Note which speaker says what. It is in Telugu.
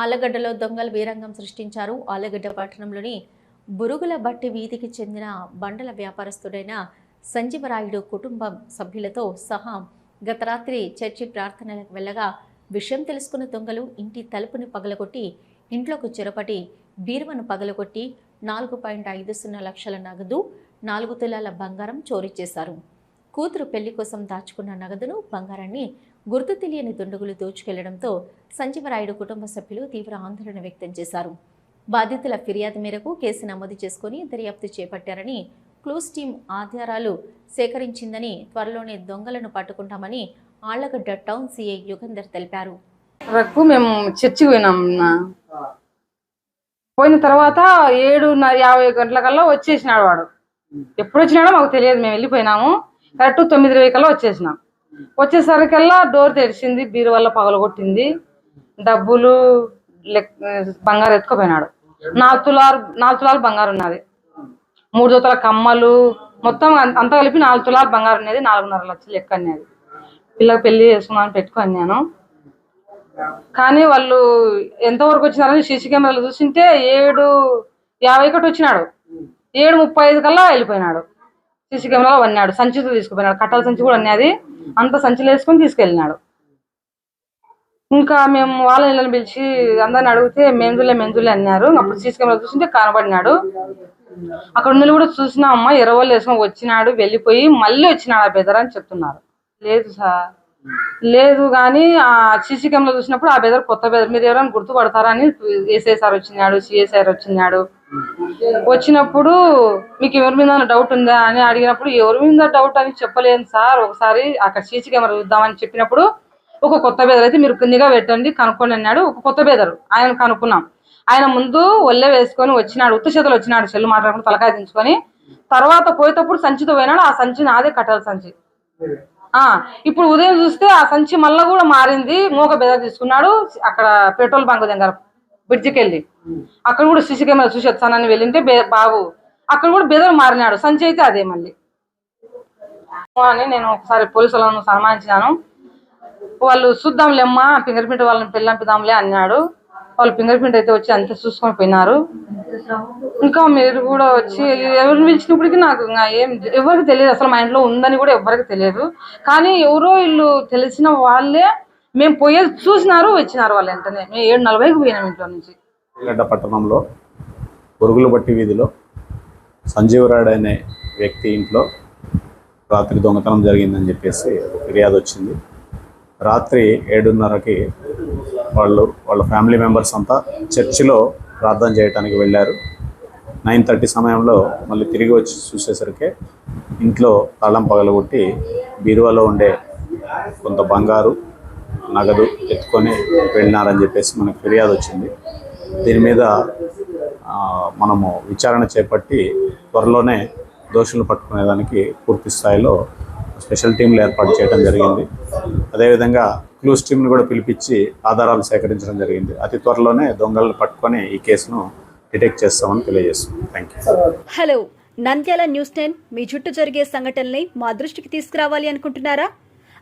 Speaker 1: ఆలగడ్డలో దొంగలు వీరంగం సృష్టించారు. ఆలగడ్డ పట్టణంలోని బురుగుల బట్టి వీధికి చెందిన బండల వ్యాపారస్తుడైన సంజీవరాయుడు కుటుంబం సభ్యులతో సహా గత రాత్రి చర్చి ప్రార్థనలకు వెళ్ళగా విషయం తెలుసుకున్న దొంగలు ఇంటి తలుపుని పగలగొట్టి ఇంట్లోకి చొరపటి బీరువను పగలగొట్టి నాలుగు పాయింట్ ఐదు సున్నా లక్షల నగదు నాలుగు తులాల బంగారం చోరీ చేశారు. కూతురు పెళ్ళి కోసం దాచుకున్న నగదును బంగారాన్ని గుర్తు తెలియని దుండగులు దోచుకెళ్ళడంతో సంజీవరాయుడు కుటుంబ సభ్యులు తీవ్ర ఆందోళన వ్యక్తం చేశారు. బాధితుల ఫిర్యాదు మేరకు కేసు నమోదు చేసుకుని దర్యాప్తు చేపట్టారని క్లూస్ టీం ఆధారాలు సేకరించిందని త్వరలోనే దొంగలను పట్టుకుంటామని ఆళ్ళగడ్డ టౌన్ సీఐ యుగంధర్ తెలిపారు.
Speaker 2: వరకు మేము చర్చికి పోయినాం పోయిన తర్వాత ఏడున్నర యాభై గంటల కల్లా వచ్చేసినాడు వాడు. ఎప్పుడు వచ్చినాడో మాకు తెలియదు మేము వెళ్ళిపోయినాము. కరెక్ట్ తొమ్మిది ఇరవై కల్లా వచ్చేసినాం. వచ్చేసరికల్లా డోర్ తెరిచింది బీరు వల్ల పగలగొట్టింది. డబ్బులు బంగారు ఎత్తుకుపోయినాడు. నాలుగు తులాలు నాలుగు తులాలు బంగారు ఉన్నది. మూడు జతల కమ్మలు మొత్తం అంత అంతా కలిపి నాలుగు తులాలు బంగారు ఉన్నది నాలుగున్నర లక్షలు లెక్క అనేది పిల్లకి పెళ్ళి చేసుకున్నాను పెట్టుకొని నేను. కానీ వాళ్ళు ఎంతవరకు వచ్చినారని సీసీ కెమెరాలు చూసింటే ఏడు యాభై ఒకటి వచ్చినాడు. ఏడు ముప్పై ఐదు కల్లా వెళ్ళిపోయినాడు. సీసీ కెమెరాలో వన్నాడు సంచితో తీసుకుపోయినాడు. కట్టాల సంచి కూడా అన్నది. అంత సంచిలో వేసుకొని తీసుకెళ్ళినాడు. ఇంకా మేము వాళ్ళ ఇళ్ళని పిలిచి అందరిని అడిగితే మెంజులే మెంజులే అన్నారు. అప్పుడు సీసీ కెమెరా చూసింటే కనబడినాడు. అక్కడ ఉన్న కూడా చూసినా అమ్మ ఇరవై వేసుకొని వచ్చినాడు వెళ్ళిపోయి మళ్ళీ వచ్చినాడు ఆ బెదర్ అని చెప్తున్నారు. లేదు సార్. లేదు కానీ ఆ సీసీ కెమెరా చూసినప్పుడు ఆ బెదర్ కొత్త బెదర్. మీరు ఎవరైనా గుర్తుపడతారా అని ఏసఐ సార్ వచ్చినాడు సిఎస్ఐ వచ్చినాడు. వచ్చినప్పుడు మీకు ఎవరి మీద డౌట్ ఉందా అని అడిగినప్పుడు ఎవరి మీద డౌట్ అని చెప్పలేను సార్. ఒకసారి అక్కడ సీసీ కెమెరా చూద్దామని చెప్పినప్పుడు ఒక కొత్త బేదర్ అయితే మీరు కిందిగా పెట్టండి కనుక్కోండి అన్నాడు ఒక కొత్త బేదరు. ఆయన కనుక్కున్నాం. ఆయన ముందు ఒళ్ళే వేసుకొని వచ్చినాడు ఉత్త చేతులు వచ్చినాడు చెల్లు మాట్లాడుకుని తలకాయ దించుకొని. తర్వాత పోయేటప్పుడు సంచితో పోయినాడు ఆ సంచి నాదే కట్టాలి సంచి. ఆ ఇప్పుడు ఉదయం చూస్తే ఆ సంచి మళ్ళా కూడా మారింది మూగ బెదర్ తీసుకున్నాడు అక్కడ పెట్రోల్ బంక్ దగ్గర బ్రిడ్జికి వెళ్ళి అక్కడ కూడా సీసీ కెమెరా చూసి వచ్చానని వెళ్ళింటే బాబు అక్కడ కూడా బెదర్ మారినాడు. సంచి అయితే అదే మళ్ళీ. అని నేను ఒకసారి పోలీసులను సన్మానించాను వాళ్ళు చూద్దాంలేమ్మా ఫింగర్ ప్రింట్ వాళ్ళని పెళ్ళంపిద్దాంలే అన్నాడు. వాళ్ళు ఫింగర్ ప్రింట్ అయితే వచ్చి అంతే చూసుకొని పోయినారు. ఇంకా మీరు కూడా వచ్చి ఎవరిని పిలిచినప్పటికీ నాకు ఇంకా ఏం ఎవరికి తెలియదు. అసలు మా ఇంట్లో ఉందని కూడా ఎవరికి తెలియదు. కానీ ఎవరో వీళ్ళు తెలిసిన వాళ్ళే మేము పోయేది చూసినారు వచ్చినారు వాళ్ళు వెంటనే. మేము ఏడు నలభైకి పోయినాం ఇంట్లో నుంచి.
Speaker 3: గడ్డ పట్టణంలో పురుగులు బట్టి వీధిలో సంజీవరాడు అనే వ్యక్తి ఇంట్లో రాత్రి దొంగతనం జరిగిందని చెప్పేసి ఫిర్యాదు వచ్చింది. రాత్రి ఏడున్నరకి వాళ్ళు వాళ్ళ ఫ్యామిలీ మెంబర్స్ అంతా చర్చిలో ప్రార్థన చేయడానికి వెళ్ళారు. నైన్ థర్టీ సమయంలో మళ్ళీ తిరిగి వచ్చి చూసేసరికి ఇంట్లో తాళం పగలగొట్టి బీరువాలో ఉండే కొంత బంగారు నగదు ఎత్తుకొని వెళ్ళినారని చెప్పేసి మనకు ఫిర్యాదు వచ్చింది. దీని మీద మనము విచారణ చేపట్టి త్వరలోనే దోషులు పట్టుకునేదానికి పూర్తి స్థాయిలో స్పెషల్ టీంలు ఏర్పాటు చేయడం జరిగింది. అదేవిధంగా క్లూస్ టీంని కూడా పిలిపించి ఆధారాలు సేకరించడం జరిగింది. అతి త్వరలోనే దొంగలను పట్టుకొని ఈ కేసును డిటెక్ట్ చేస్తామని తెలియజేస్తుంది thank you
Speaker 4: hello Nandyal news ten మీ చుట్టూ జరిగే సంఘటనల్ని మా దృష్టికి తీసుకురావాలి అనుకుంటున్నారా?